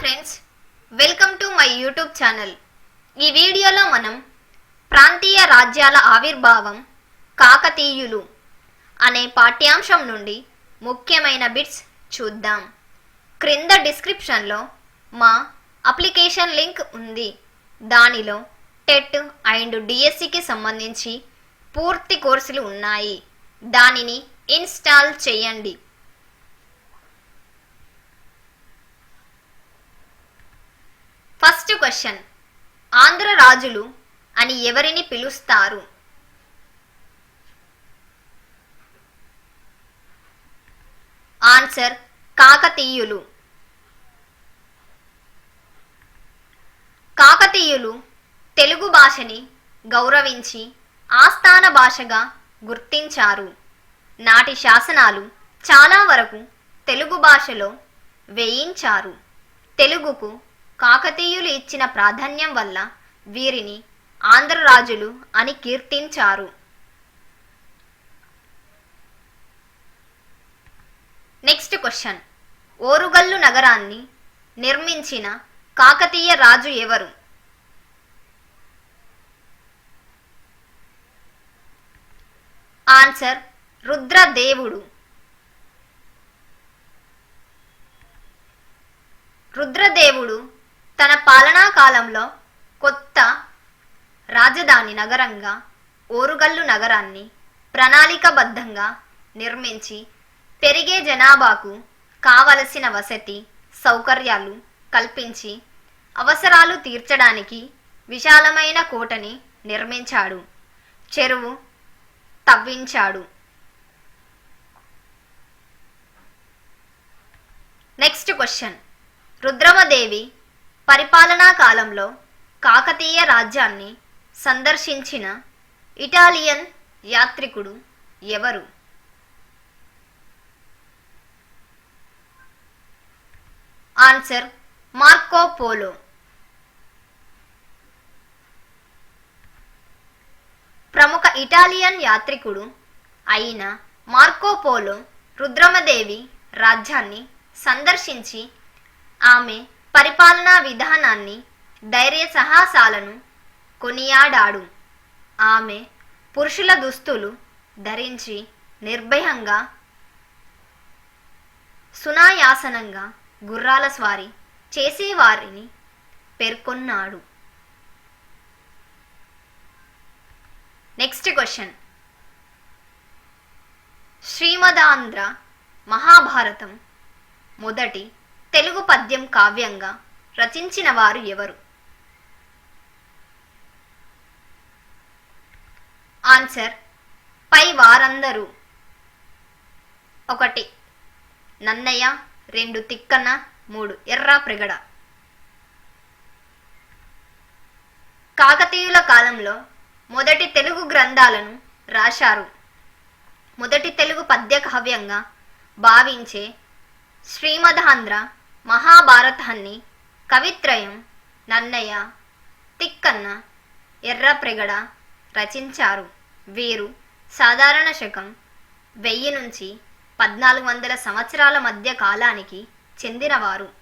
Friends welcome to my YouTube channel ఈ వీడియోలో మనం ప్రాంతీయ రాజ్యాల ఆవిర్భావం కాకతీయులు అనే పాఠ్యాంశం నుండి ముఖ్యమైన బిట్స్ చూద్దాం. క్రింద డిస్క్రిప్షన్లో మా అప్లికేషన్ లింక్ ఉంది. దానిలో టెట్ అండ్ డిఎస్సికి సంబంధించి పూర్తి కోర్సులు ఉన్నాయి. దానిని ఇన్స్టాల్ చేయండి. ఫస్ట్ క్వశ్చన్ ఆంధ్ర రాజులు అని ఎవరిని పిలుస్తారు? ఆన్సర్ కాకతీయులు. కాకతీయులు తెలుగు భాషని గౌరవించి ఆస్థాన భాషగా గుర్తించారు. నాటి శాసనాలు చాలా వరకు తెలుగు భాషలో వేయించారు. తెలుగుకు కాకతీయులు ఇచ్చిన ప్రాధాన్యం వల్ల వీరిని ఆంధ్రరాజులు అని కీర్తించారు. నెక్స్ట్ క్వశ్చన్ ఓరుగల్లు నగరాన్ని నిర్మించిన కాకతీయ రాజు ఎవరు? ఆన్సర్ రుద్రదేవుడు. రుద్రదేవుడు తన పాలనా కాలంలో కొత్త రాజధాని నగరంగా ఓరుగల్లు నగరాన్ని ప్రణాళికబద్ధంగా నిర్మించి పెరిగే జనాభాకు కావలసిన వసతి సౌకర్యాలు కల్పించి అవసరాలు తీర్చడానికి విశాలమైన కోటని నిర్మించాడు. చెరువు తవ్వించాడు. నెక్స్ట్ క్వశ్చన్ రుద్రమదేవి పరిపాలనా కాలంలో కాకతీయ రాజ్యాన్ని సందర్శించిన ఇటాలియన్ యాత్రికుడు ఎవరు? Answer Marco Polo. ప్రముఖ ఇటాలియన్ యాత్రికుడు అయిన మార్కో పోలో రుద్రమదేవి రాజ్యాన్ని సందర్శించి ఆమె పరిపాలనా విధానాన్ని ధైర్య సాహసాలను కొనియాడాడు. ఆమె పురుషుల దుస్తులు ధరించి నిర్భయంగా సునాయాసనంగా గుర్రాల స్వారీ చేసేవారిని పేర్కొన్నాడు. Next question. శ్రీమదాంధ్ర మహాభారతం మొదటి తెలుగు పద్యం కావ్యంగా రచించిన వారు ఎవరు? ఆన్సర్ పై వారందరూ. ఒకటి నన్నయ్య రెండు తిక్కన మూడు ఎర్ర ప్రిగడ. కాకతీయుల కాలంలో మొదటి తెలుగు గ్రంథాలను రాశారు. మొదటి తెలుగు పద్య కావ్యంగా భావించే శ్రీమధాంధ్ర మహాభారతాన్ని కవిత్రయం నన్నయ్య తిక్కన్న ఎర్రప్రెగడ రచించారు. వీరు సాధారణ శకం వెయ్యి నుంచి పద్నాలుగు వందల సంవత్సరాల మధ్య కాలానికి చెందినవారు.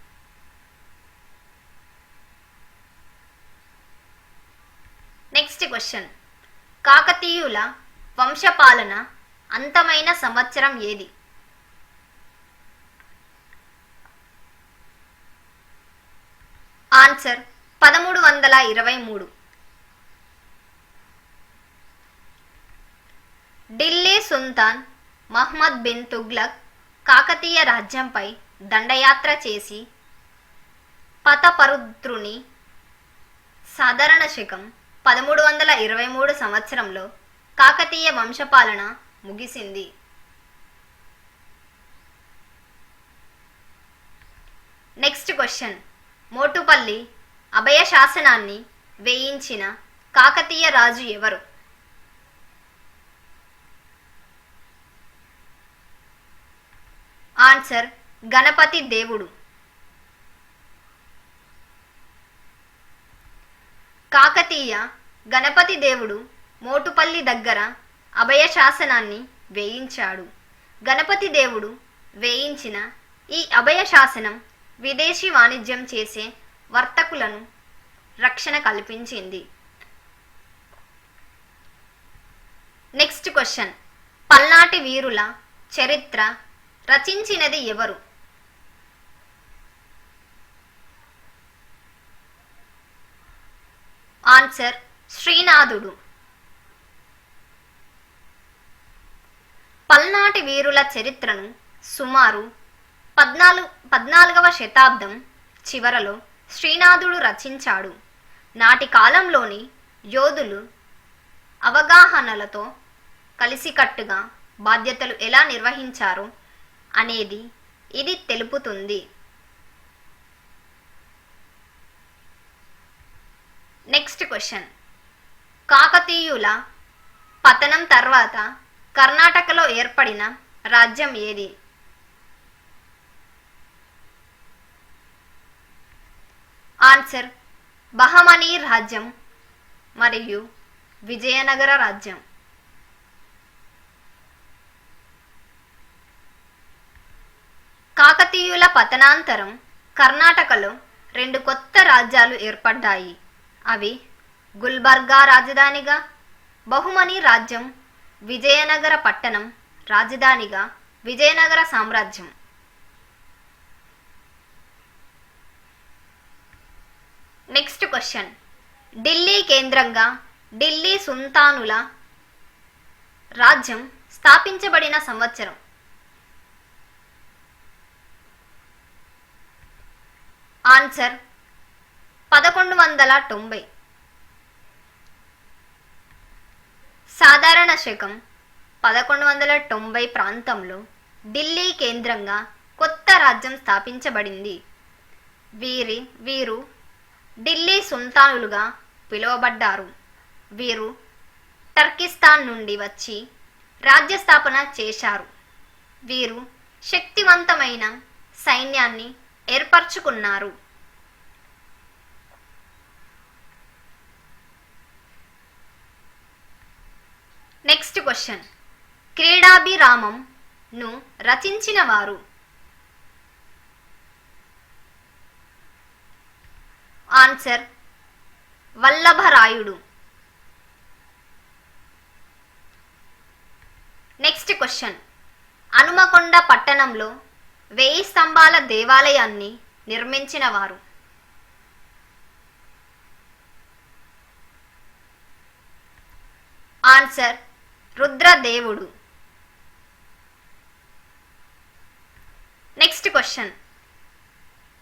Next question. కాకతీయుల వంశపాలన అంతమైన సంవత్సరం ఏది? ఆన్సర్ పదమూడు వందల ఇరవై మూడు. ఢిల్లీ సుల్తాన్ మహ్మద్ బిన్ తుగ్లక్ కాకతీయ రాజ్యంపై దండయాత్ర చేసి పతపరుద్రుని సాధారణ శకం పదమూడు వందల ఇరవై మూడు సంవత్సరంలో కాకతీయ వంశపాలన ముగిసింది. నెక్స్ట్ క్వశ్చన్ మోటుపల్లి అభయ శాసనాన్ని వేయించిన కాకతీయ రాజు ఎవరు? ఆన్సర్ గణపతి దేవుడు. కాకతీయ గణపతి దేవుడు మోటుపల్లి దగ్గర అభయ శాసనాన్ని వేయించాడు. గణపతి దేవుడు వేయించిన ఈ అభయ శాసనం విదేశీ వాణిజ్యం చేసే వర్తకులను రక్షణ కల్పించింది. నెక్స్ట్ క్వశ్చన్ పల్నాటి వీరుల చరిత్ర రచించినది ఎవరు? ఆన్సర్ శ్రీనాథుడు. పల్నాటి వీరుల చరిత్రను సుమారు పద్నాలుగు పద్నాలుగవ శతాబ్దం చివరలో శ్రీనాథుడు రచించాడు. నాటి కాలంలోని యోధులు అవగాహనలతో కలిసికట్టుగా బాధ్యతలు ఎలా నిర్వహించారు అనేది ఇది తెలుపుతుంది. Next question. కాకతీయుల పతనం తర్వాత కర్ణాటకలో ఏర్పడిన రాజ్యం ఏది? ఆన్సర్ బహమనీ రాజ్యం మరియు విజయనగర రాజ్యం. కాకతీయుల పతనాంతరం కర్ణాటకలో రెండు కొత్త రాజ్యాలు ఏర్పడ్డాయి. అవి గుల్బర్గా రాజధానిగా బహుమని రాజ్యం విజయనగర పట్టణం రాజధానిగా విజయనగర సామ్రాజ్యం. నెక్స్ట్ క్వశ్చన్ ఢిల్లీ కేంద్రంగా ఢిల్లీ సుల్తానుల రాజ్యం స్థాపించబడిన సంవత్సరం. ఆన్సర్ పదకొండు వందల తొంభై. సాధారణ శకం పదకొండు వందల తొంభై ప్రాంతంలో ఢిల్లీ కేంద్రంగా కొత్త రాజ్యం స్థాపించబడింది. వీరి వీరు ఢిల్లీ సుల్తానులుగా పిలువబడ్డారు. వీరు టర్కిస్తాన్ నుండి వచ్చి రాజ్య స్థాపన చేశారు. వీరు శక్తివంతమైన సైన్యాన్ని ఏర్పరచుకున్నారు. Next question. క్రీడాభిరామంను రచించిన వారు answer Vallabharayudu. Next question. Hanumakonda పట్టణంలో వెయ్యి స్తంభాల దేవాలయాన్ని నిర్మించిన వారు. ఆన్సర్ రుద్రదేవుడు. Next question.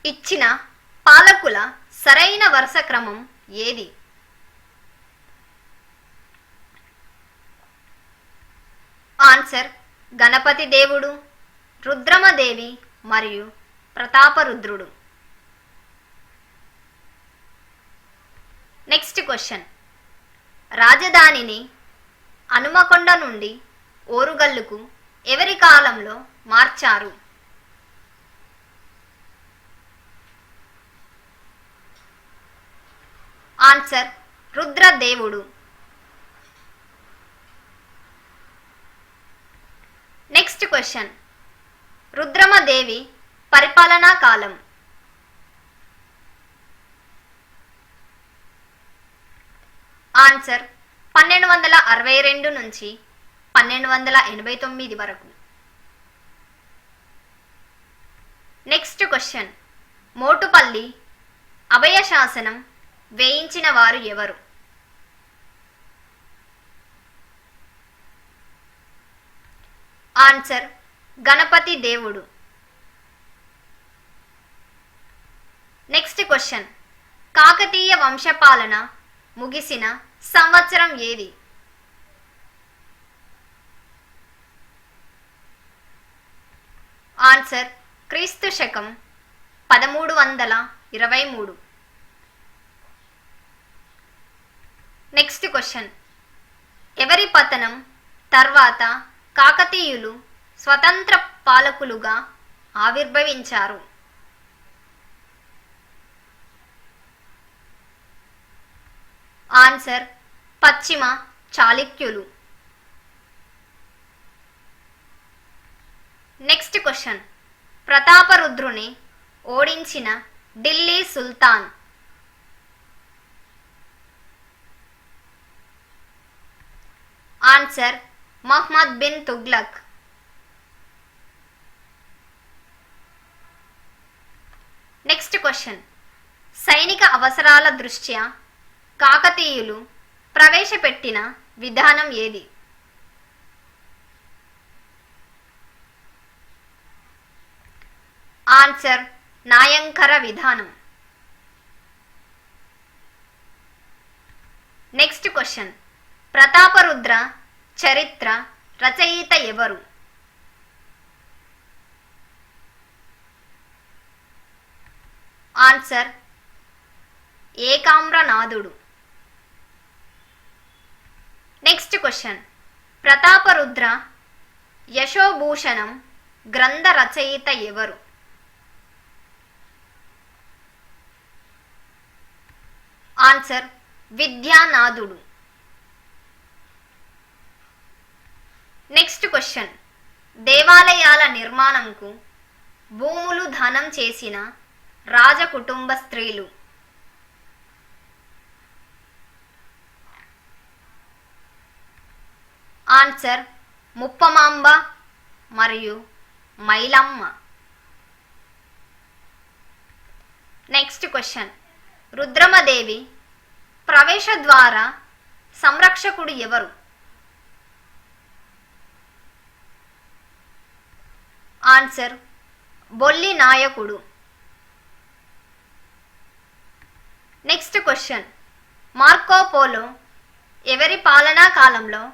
ఇచ్చిన పాలకుల సరైన వరుస క్రమం ఏది? ఆన్సర్ గణపతి దేవుడు రుద్రమదేవి మరియు ప్రతాపరుద్రుడు. నెక్స్ట్ క్వశ్చన్ రాజధానిని హనుమకొండ నుండి ఓరుగల్లుకు ఎవరి కాలంలో మార్చారు? ఆన్సర్ రుద్రదేవుడు. Next question. రుద్రమదేవి పరిపాలనా కాలం. ఆన్సర్ పన్నెండు వందల అరవై రెండు నుంచి పన్నెండు వందల ఎనభై తొమ్మిది వరకు. Next question. మోటుపల్లి అభయ శాసనం వేయించిన వారు ఎవరు? ఆన్సర్ గణపతి దేవుడు. Next question. కాకతీయ వంశపాలన ముగిసిన సంవత్సరం ఏది? ఆన్సర్ క్రీస్తు శకం పదమూడు వందల ఇరవై మూడు. నెక్స్ట్ క్వశ్చన్ ఎవరి పతనం తర్వాత కాకతీయులు స్వతంత్ర పాలకులుగా ఆవిర్భవించారు? ఆన్సర్ పశ్చిమ చాళుక్యులు. నెక్స్ట్ క్వశ్చన్ ప్రతాపరుద్రుని ఓడించిన Delhi Sultan. Answer Muhammad bin Tughlaq. Next question. సైనిక అవసరాల దృష్ట్యా కాకతీయులు ప్రవేశపెట్టిన విధానం ఏది? ఆన్సర్ నాయంకర విధానం. Next question. ప్రతాపరుద్ర చరిత్ర రచయిత ఎవరు? Answer Ekamranathudu. Next question. Prataparudra Yashobhushanam గ్రంథ రచయిత ఎవరు? ఆన్సర్ విద్యానాథుడు. నెక్స్ట్ క్వశ్చన్ దేవాలయాల నిర్మాణంకు భూములు ధనం చేసిన రాజకుటుంబ స్త్రీలు. ఆన్సర్ ముప్పమాంబ మరియు మైలమ్మ. నెక్స్ట్ క్వశ్చన్ రుద్రమదేవి ప్రవేశ ద్వారా సంరక్షకుడు ఎవరు? ఆన్సర్. బొల్లి నాయకుడు. Next question. మార్కోపోలో ఎవరి పాలనా కాలంలో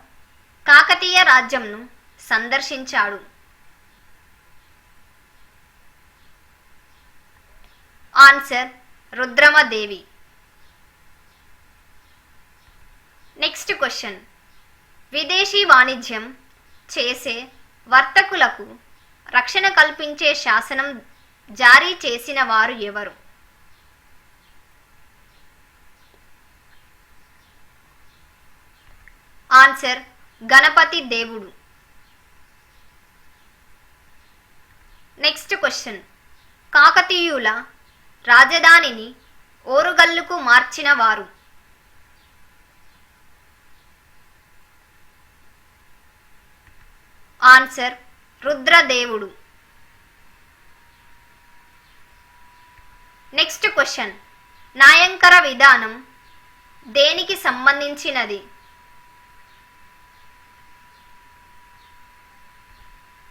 కాకతీయ రాజ్యంను సందర్శించాడు? ఆన్సర్ రుద్రమదేవి. Next question. విదేశీ వాణిజ్యం చేసే వర్తకులకు రక్షణ కల్పించే శాసనం జారీ చేసిన వారు ఎవరు? ఆన్సర్ గణపతి దేవుడు. Next question. కాకతీయుల రాజధానిని ఓరుగల్లుకు మార్చిన వారు. ఆన్సర్ రుద్రదేవుడు. నెక్స్ట్ క్వశ్చన్ నాయంకర విధానం దేనికి సంబంధించినది?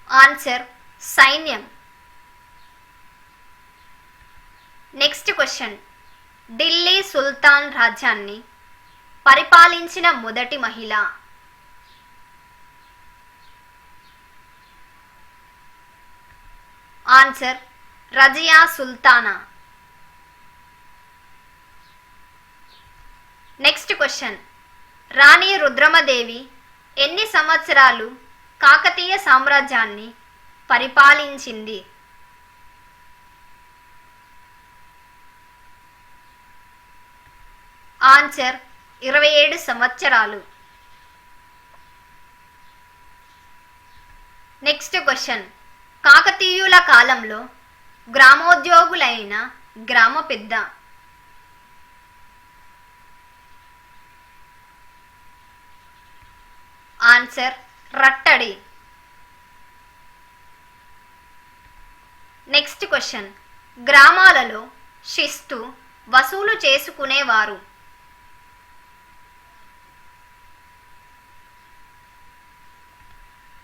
ఆన్సర్ సైన్యం. నెక్స్ట్ క్వశ్చన్ ఢిల్లీ సుల్తాన్ రాజ్యాన్ని పరిపాలించిన మొదటి మహిళ. Answer Razia Sultana next question రాణి రుద్రమదేవి ఎన్ని సంవత్సరాలు కాకతీయ సామ్రాజ్యాన్ని పరిపాలించింది? ఆన్సర్ ఇరవై ఏడు సంవత్సరాలు. నెక్స్ట్ క్వశ్చన్ కాకతీయుల కాలంలో గ్రామోద్యోగులైన గ్రామ పెద్ద ఆన్సర్ రట్టడి. Next question. గ్రామాలలో శిస్తు వసూలు చేసుకునేవారు.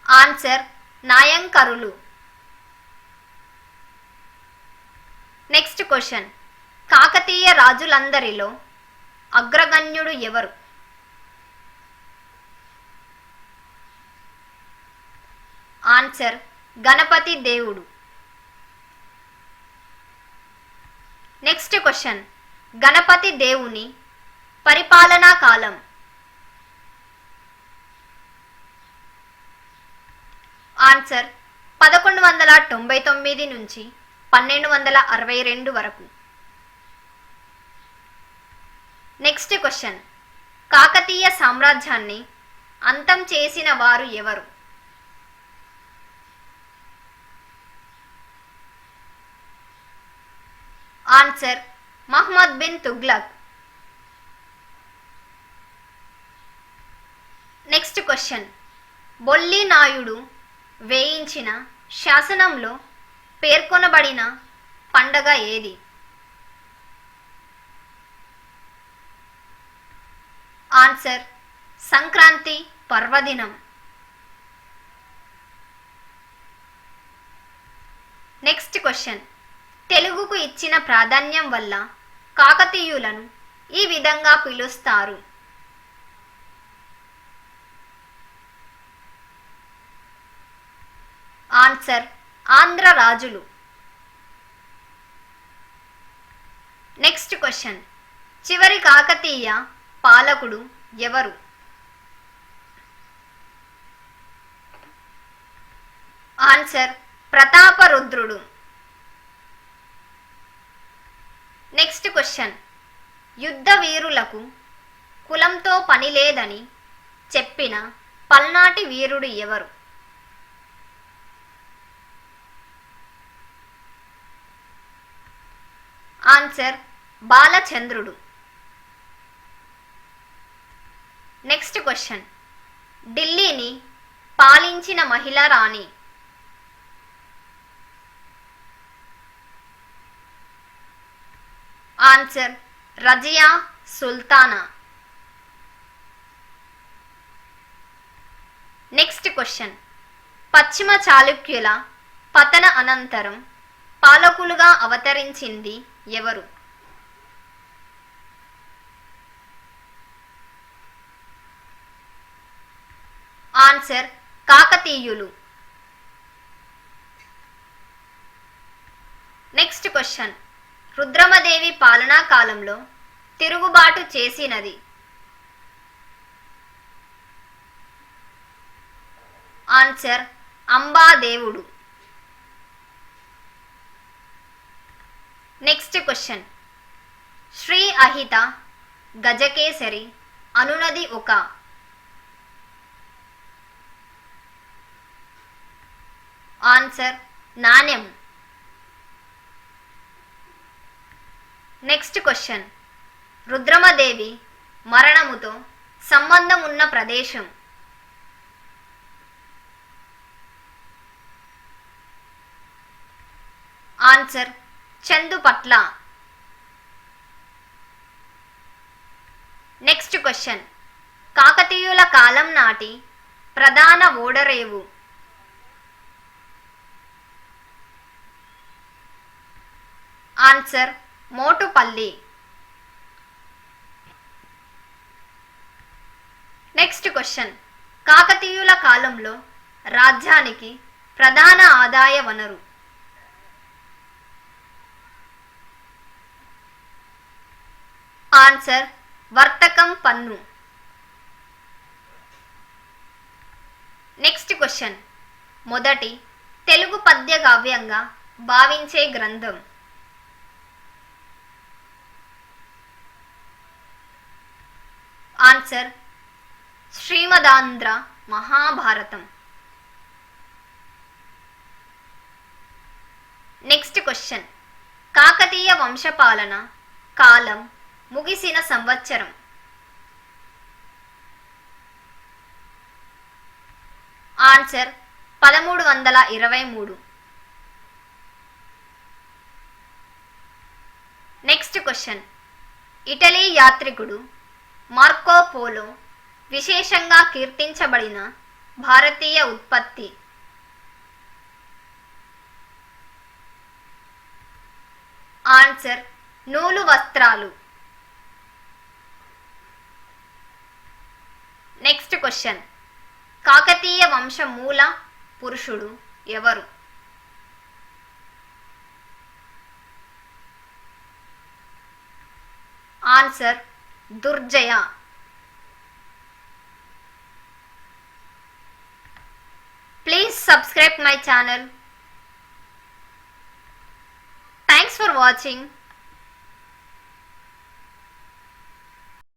ఆన్సర్ నాయంకరులు. నెక్స్ట్ క్వశ్చన్ కాకతీయ రాజులందరిలో అగ్రగణ్యుడు ఎవరు? ఆన్సర్ గణపతి దేవుడు. నెక్స్ట్ క్వశ్చన్ గణపతి దేవుని పరిపాలనా కాలం. ఆన్సర్ పదకొండు వందల తొంభై తొమ్మిది నుంచి పన్నెండు వందల అరవై రెండు వరకు. నెక్స్ట్ క్వశ్చన్ కాకతీయ సామ్రాజ్యాన్ని అంతం చేసిన వారు ఎవరు? Answer Muhammad bin Tughlaq. Next question Bolli Nayudu వేయించిన శాసనంలో పేర్కొనబడిన పండగ ఏది? ఆన్సర్ సంక్రాంతి పర్వదినం. Next question. తెలుగుకు ఇచ్చిన ప్రాధాన్యం వల్ల కాకతీయులను ఈ విధంగా పిలుస్తారు. ఆన్సర్ ఆంధ్ర రాజులు. నెక్స్ట్ క్వశ్చన్ చివరి కాకతీయ పాలకుడు ఎవరు? ఆన్సర్ ప్రతాపరుద్రుడు. నెక్స్ట్ క్వశ్చన్ యుద్ధ వీరులకు కులంతో పని లేదని చెప్పిన పల్నాటి వీరుడు ఎవరు? ఆన్సర్ బాలచంద్రుడు. Next question. ఢిల్లీని పాలించిన మహిళా రాణి. Answer Razia Sultana. Next question. పశ్చిమ చాళుక్యుల పతన అనంతరం పాలకులుగా అవతరించింది ఎవరు? ఆన్సర్ కాకతీయులు. Next question. రుద్రమదేవి పాలనా కాలంలో తిరుగుబాటు చేసినది. Answer Ambadevudu next question Shri అహిత గజకేసరి అనునది ఒక ఆన్సర్ నాణ్యం నెక్స్ట్ క్వశ్చన్ రుద్రమదేవి మరణముతో సంబంధం ఉన్న ప్రదేశం ఆన్సర్ చందుపట్ల నెక్స్ట్ క్వశ్చన్ కాకతీయుల కాలం నాటి ప్రధాన ఓడరేవు. ఆన్సర్ మోటుపల్లి. నెక్స్ట్ క్వశ్చన్ కాకతీయుల కాలంలో రాజ్యానికి ప్రధాన ఆదాయ వనరు. ఆన్సర్ వర్తకం పన్ను. Next question. మొదటి తెలుగు పద్య కావ్యంగా భావించే గ్రంథం. Answer Srimadandhra Mahabharatam. Next question. Kakatiya వంశపాలన కాలం ముగిసిన సంవత్సరం. ఆన్సర్ పదమూడు వందల ఇరవై మూడు. Next question. ఇటలీ యాత్రికుడు మార్కో పోలో విశేషంగా కీర్తించబడిన భారతీయ ఉత్పత్తి. ఆన్సర్ నూలు వస్త్రాలు నెక్స్ట్ క్వశ్చన్. కాకతీయ వంశ మూల పురుషుడు ఎవరు? Answer Durjaya. Please subscribe my channel. Thanks for watching.